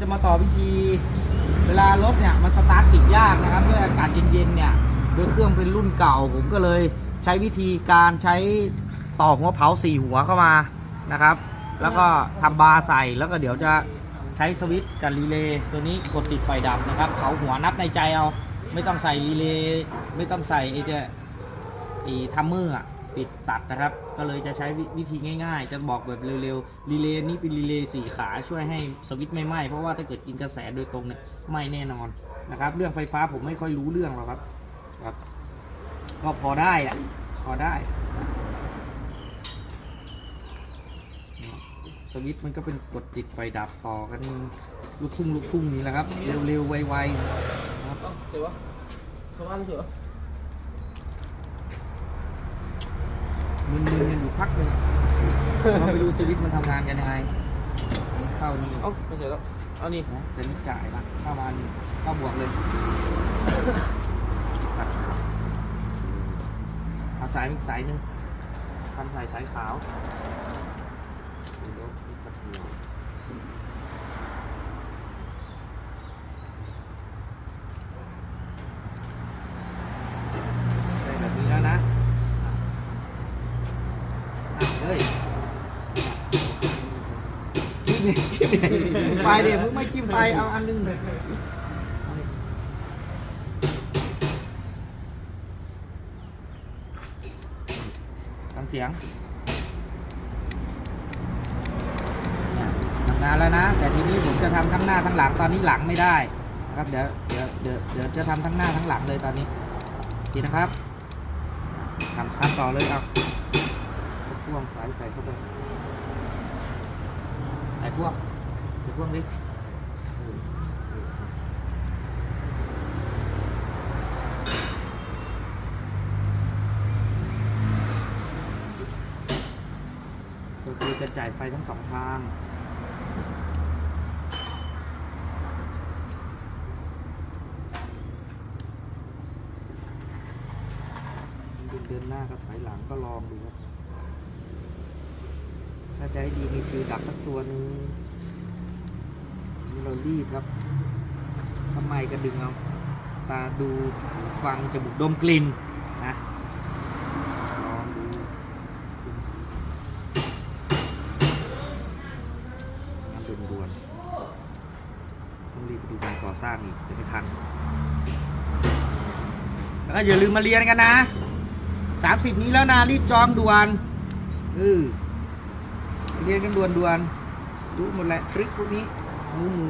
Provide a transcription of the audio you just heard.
จะมาต่อวิธีเวลารถเนี่ยมันสตาร์ทติดยากนะครับด้วยอากาศเย็นๆเนี่ยโดยเครื่องเป็นรุ่นเก่า ผมก็เลยใช้วิธีการใช้ต่อหัวเผาสี่หัวเข้ามานะครับ แล้วก็ทำบาร์ใส่แล้วก็เดี๋ยวจะใช้สวิตช์กับรีเลย์ตัวนี้กดติดไฟดับนะครับเผาหัวนับในใจเอา ไม่ต้องใส่รีเลย์ไม่ต้องใส่ไอ้เจ้ไอ้ทัมเมอร์อะ ปิดตัดนะครับ ก็เลยจะใช้วิธีง่ายๆ จะบอกแบบเร็วๆรีเลย์นี้เป็นรีเลย์สี่ขาช่วยให้สวิตช์ไม่ไหม้เพราะว่าถ้าเกิดกินกระแสโดยตรงเนี่ยไหม้แน่นอนนะครับ เรื่องไฟฟ้าผมไม่ค่อยรู้เรื่องหรอกครับครับ ก็พอได้อะพอได้สวิตช์มันก็เป็นกดติดไฟดับต่อกันลูกทุ่งลูกทุ่งนี่แหละครับ เร็วๆไวๆครับเดี๋ยววะทำงานเถอะ มึนๆกันอยู่พักหนึ่งเราไปดูสวิตช์มันทำงานกันยังไงมันเข้านี่เอ้าไม่เสร็จแล้วเอานี่นะแต่นี่จ่ายละเข้ามานี่เข้าบวกเลยตัดเอาสายอีกสายหนึ่งทำสายสายขาวได้แบบนี้แล้วนะอะ เฮ้ยจิ้มไฟเดี๋ยวมึงไม่จิ้มไฟเอาอันหนึงทำเสียงเนี่ยทำงานแล้วนะ แต่ทีนี้ผมจะทำทั้งหน้าทั้งหลังตอนนี้หลังไม่ได้นะครับเดี๋ยวเดี๋ยวเดี๋ยวเดี๋ยวจะทำทั้งหน้าทั้งหลังเลยตอนนี้ดีนะครับทำทำต่อเลยเอา พ่วงสายใส่เข้าไปใส่พ่วงใส่พ่วงดิก็คือจะจ่ายไฟทั้งสองทางมันเป็นเดินหน้ากับถอยหลังก็ลองดูครับ ถ้าจะให้ดีมีฟิวดับสักตัวนึงเรารีบครับทำไมก็ดึงเอาตาดูฟังจมูกดมกลิ่นนะลองดูงานด่วนๆต้องรีบไปดูการก่อสร้างอีกจะไม่ทันแล้วอย่าลืมมาเรียนกันนะสามสิบนี้แล้วนะรีบจองด่วนเออ เรียนกันด่วนดวนๆรู้หมดแหละทริคพวกนี้หมูหมู